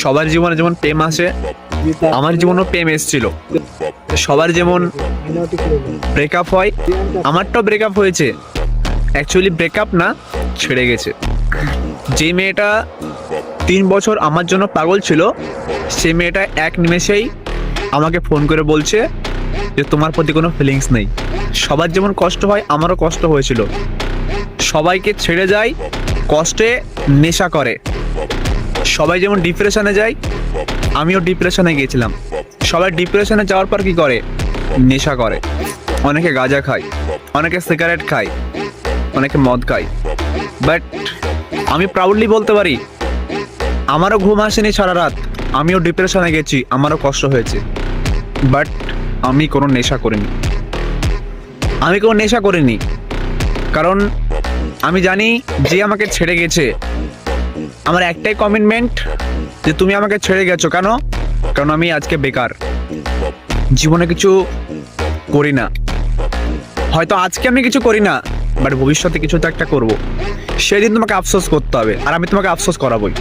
সবার জীবনে যেমন প্রেম আসে, আমার জীবনেও প্রেম এসেছিল। সবার যেমন ব্রেকআপ হয়, আমারটাও ব্রেকআপ হয়েছে। অ্যাকচুয়ালি ব্রেকআপ না, ছেড়ে গেছে। যে মেয়েটা তিন বছর আমার জন্য পাগল ছিল, সে মেয়েটা এক নিমেষেই আমাকে ফোন করে বলছে যে তোমার প্রতি কোনো ফিলিংস নেই। সবার যেমন কষ্ট হয়, আমারও কষ্ট হয়েছিল। সবাইকে ছেড়ে যায় কষ্টে নেশা করে। সবাই যেমন ডিপ্রেশনে যায়, আমিও ডিপ্রেশনে গিয়েছিলাম। সবাই ডিপ্রেশনে যাওয়ার পর কি করে? নেশা করে। অনেকে গাঁজা খায়, অনেকে সিগারেট খায়, অনেকে মদ খায়। বাট আমি প্রাউডলি বলতে পারি, আমারও ঘুম আসেনি সারা রাত। আমিও ডিপ্রেশনে গেছি, আমারও কষ্ট হয়েছে। বাট আমি কোনো নেশা করিনি। আমি কোনো নেশা করিনি। কারণ আমি জানি যে আমাকে ছেড়ে গেছে। আমার একটাই কমিটমেন্ট যে তুমি আমাকে ছেড়ে গেছো। কেন? কারণ আমি আজকে বেকার। জীবনে কিছু করি না। হয়তো আজকে আমি কিছু করি না বাট ভবিষ্যতে কিছু তো একটা করব। সেদিন তোমাকে আফসোস করতে হবে, আর আমি তোমাকে আফসোস করাবোই।